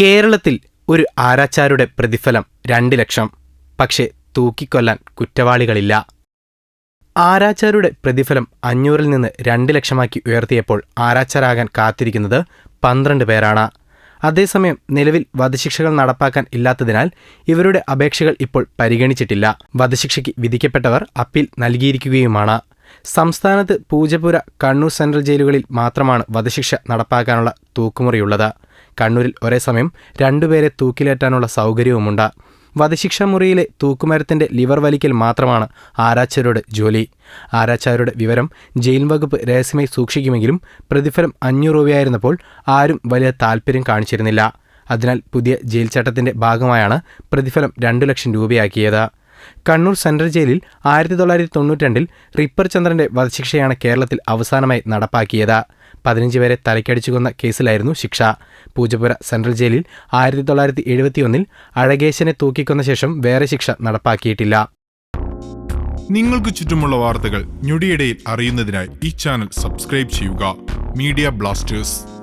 കേരളത്തിൽ ഒരു ആരാച്ചാരുടെ പ്രതിഫലം രണ്ട് ലക്ഷം. പക്ഷേ തൂക്കിക്കൊല്ലാൻ കുറ്റവാളികളില്ല. ആരാച്ചാരുടെ പ്രതിഫലം അഞ്ഞൂറിൽ നിന്ന് രണ്ട് ലക്ഷമാക്കി ഉയർത്തിയപ്പോൾ ആരാച്ചാരാകാൻ കാത്തിരിക്കുന്നത് പന്ത്രണ്ട് പേരാണ്. അതേസമയം നിലവിൽ വധശിക്ഷകൾ നടപ്പാക്കാൻ ഇല്ലാത്തതിനാൽ ഇവരുടെ അപേക്ഷകൾ ഇപ്പോൾ പരിഗണിച്ചിട്ടില്ല. വധശിക്ഷയ്ക്ക് വിധിക്കപ്പെട്ടവർ അപ്പീൽ നൽകിയിരിക്കുകയുമാണ്. സംസ്ഥാനത്ത് പൂജപ്പുര കണ്ണൂർ സെൻട്രൽ ജയിലുകളിൽ മാത്രമാണ് വധശിക്ഷ നടപ്പാക്കാനുള്ള തൂക്കുമുറിയുള്ളത്. കണ്ണൂരിൽ ഒരേ സമയം രണ്ടുപേരെ തൂക്കിലേറ്റാനുള്ള സൗകര്യവുമുണ്ട്. വധശിക്ഷാ മുറിയിലെ തൂക്കുമരത്തിന്റെ ലിവർ വലിക്കൽ മാത്രമാണ് ആരാച്ചാരുടെ ജോലി. ആരാച്ചാരുടെ വിവരം ജയിൽ വകുപ്പ് രഹസ്യമായി സൂക്ഷിക്കുമെങ്കിലും പ്രതിഫലം അഞ്ഞൂറ് രൂപയായിരുന്നപ്പോൾ ആരും വലിയ താൽപ്പര്യം കാണിച്ചിരുന്നില്ല. അതിനാൽ പുതിയ ജയിൽ ചട്ടത്തിന്റെ ഭാഗമായാണ് പ്രതിഫലം രണ്ടു ലക്ഷം രൂപയാക്കിയത്. കണ്ണൂർ സെൻട്രൽ ജയിലിൽ ആയിരത്തി തൊള്ളായിരത്തി തൊണ്ണൂറ്റിരണ്ടിൽ റിപ്പർ ചന്ദ്രന്റെ വധശിക്ഷയാണ് കേരളത്തിൽ അവസാനമായി നടപ്പാക്കിയത്. പതിനഞ്ച് പേരെ തലക്കടിച്ചു കൊന്ന കേസിലായിരുന്നു ശിക്ഷ. പൂജപ്പുര സെൻട്രൽ ജയിലിൽ ആയിരത്തി തൊള്ളായിരത്തി എഴുപത്തിയൊന്നിൽ അഴകേശനെ തൂക്കിക്കൊന്ന ശേഷം വേറെ ശിക്ഷ നടപ്പാക്കിയിട്ടില്ല. നിങ്ങൾക്ക് ചുറ്റുമുള്ള വാർത്തകൾ ഞൊടിയിടയിൽ അറിയുന്നതിനായി ഈ ചാനൽ സബ്സ്ക്രൈബ് ചെയ്യുക. Media Blasters.